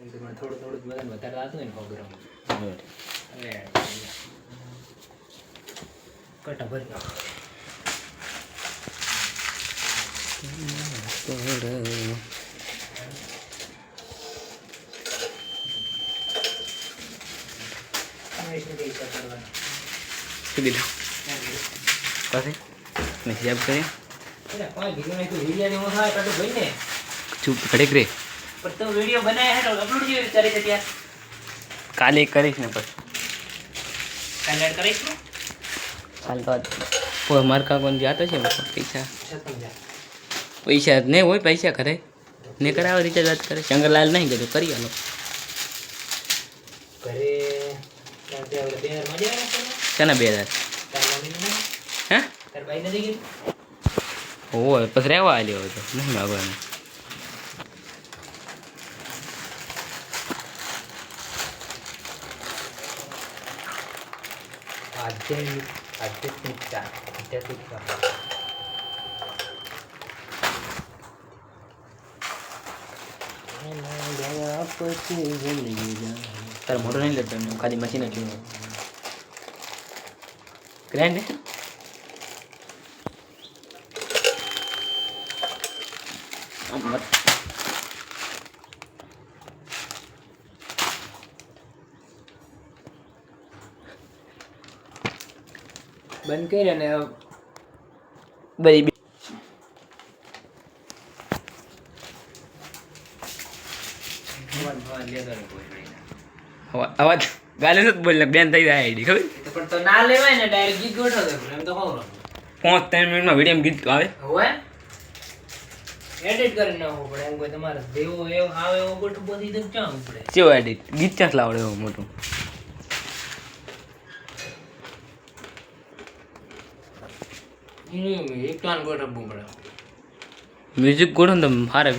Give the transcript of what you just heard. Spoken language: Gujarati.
થોડું થોડું વજન વધારે લાગતું હોય ને પ્રોગ્રામ હવે કટા ભરી શું કીધું પછી? મેં હિસાબ કરી ચૂપ ઘડીક રે. પણ તું વીડિયો બનાવ્યા હે તો અપલોડ જેવી રીતે કરી છે કાલે કરીશ ને પછી. કાલે એડ કરીશ ને? કાલે તો કોઈ માર કોણ જાતો છે પૈસા. પૈસા નહીં હોય પૈસા કરે ને કરાવે રિચાર્જ વાત કરે. શંકરલાલ નહીં કીધું કરી આલો? શાના બે હજાર હે? હોય પછી રહેવા આલ્યો હતો તો. નહીં માગવાનું આધ્યાત્મિક આધ્યાત્મિકતા આધ્યાત્મિકતા. તારે મોટો નહીં લેતો એમને ખાલી મશીન જ જોઈએ ગ્રાન્ડ બંધ કરી અને બધી અવાજ ગાલે નથી બોલ બેન થઈ જાય આઈડી ખબર? પણ તો ના લેવાય ને ડાયરેક્ટ ગીત ગોઠવો તો એમ તો કહું પાંચ ત્રણ મિનિટમાં વીડિયો ગીત આવે. હવે એડિટ કરી નાખવું પડે એમ કોઈ તમારે દેવો એવો આવે એવો ગોઠવો બધી તો ક્યાં ઉપડે? પડે કેવો એડિટ ગીત ક્યાં લાવડે એવું મોટું? તો ગોઠવવું પડે. મ્યુઝિક ગોઠો ને સારા